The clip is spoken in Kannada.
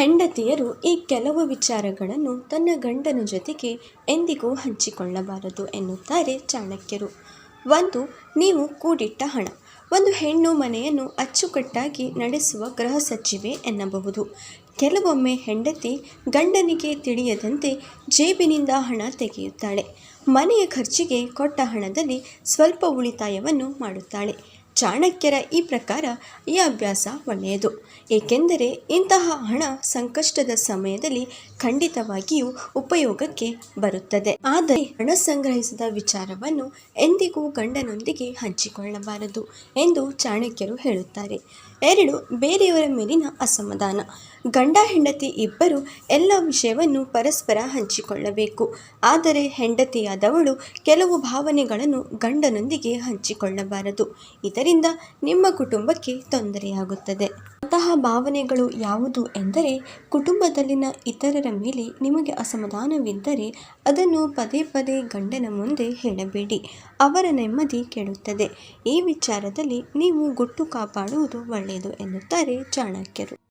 ಹೆಂಡತಿಯರು ಈ ಕೆಲವು ವಿಚಾರಗಳನ್ನು ತನ್ನ ಗಂಡನ ಜೊತೆಗೆ ಎಂದಿಗೂ ಹಂಚಿಕೊಳ್ಳಬಾರದು ಎನ್ನುತ್ತಾರೆ ಚಾಣಕ್ಯರು. ಒಂದು, ನೀವು ಕೂಡಿಟ್ಟ ಹಣ. ಒಂದು ಹೆಣ್ಣು ಮನೆಯನ್ನು ಅಚ್ಚುಕಟ್ಟಾಗಿ ನಡೆಸುವ ಗೃಹ ಸಚಿವೆ ಎನ್ನಬಹುದು. ಕೆಲವೊಮ್ಮೆ ಹೆಂಡತಿ ಗಂಡನಿಗೆ ತಿಳಿಯದಂತೆ ಜೇಬಿನಿಂದ ಹಣ ತೆಗೆಯುತ್ತಾಳೆ. ಮನೆಯ ಖರ್ಚಿಗೆ ಕೊಟ್ಟ ಹಣದಲ್ಲಿ ಸ್ವಲ್ಪ ಉಳಿತಾಯವನ್ನು ಮಾಡುತ್ತಾಳೆ. ಚಾಣಕ್ಯರ ಈ ಪ್ರಕಾರ ಈ ಅಭ್ಯಾಸ ಒಳ್ಳೆಯದು. ಏಕೆಂದರೆ ಇಂತಹ ಹಣ ಸಂಕಷ್ಟದ ಸಮಯದಲ್ಲಿ ಖಂಡಿತವಾಗಿಯೂ ಉಪಯೋಗಕ್ಕೆ ಬರುತ್ತದೆ. ಆದರೆ ಹಣ ಸಂಗ್ರಹಿಸಿದ ವಿಚಾರವನ್ನು ಎಂದಿಗೂ ಗಂಡನೊಂದಿಗೆ ಹಂಚಿಕೊಳ್ಳಬಾರದು ಎಂದು ಚಾಣಕ್ಯರು ಹೇಳುತ್ತಾರೆ. ಎರಡು, ಬೇರೆಯವರ ಮೇಲಿನ ಅಸಮಾಧಾನ. ಗಂಡ, ಹೆಂಡತಿ ಇಬ್ಬರು ಎಲ್ಲ ವಿಷಯವನ್ನು ಪರಸ್ಪರ ಹಂಚಿಕೊಳ್ಳಬೇಕು. ಆದರೆ ಹೆಂಡತಿಯಾದವಳು ಕೆಲವು ಭಾವನೆಗಳನ್ನು ಗಂಡನೊಂದಿಗೆ ಹಂಚಿಕೊಳ್ಳಬಾರದು. ಇದರಿಂದ ನಿಮ್ಮ ಕುಟುಂಬಕ್ಕೆ ತೊಂದರೆಯಾಗುತ್ತದೆ. ಅಂತಹ ಭಾವನೆಗಳು ಯಾವುದು ಎಂದರೆ, ಕುಟುಂಬದಲ್ಲಿನ ಇತರರ ಮೇಲೆ ನಿಮಗೆ ಅಸಮಾಧಾನವಿದ್ದರೆ ಅದನ್ನು ಪದೇ ಪದೇ ಗಂಡನ ಮುಂದೆ ಹೇಳಬೇಡಿ. ಅವರ ನೆಮ್ಮದಿ ಕೆಡುತ್ತದೆ. ಈ ವಿಚಾರದಲ್ಲಿ ನೀವು ಗುಟ್ಟು ಕಾಪಾಡುವುದು ಒಳ್ಳೆಯದು ಎನ್ನುತ್ತಾರೆ ಚಾಣಕ್ಯರು.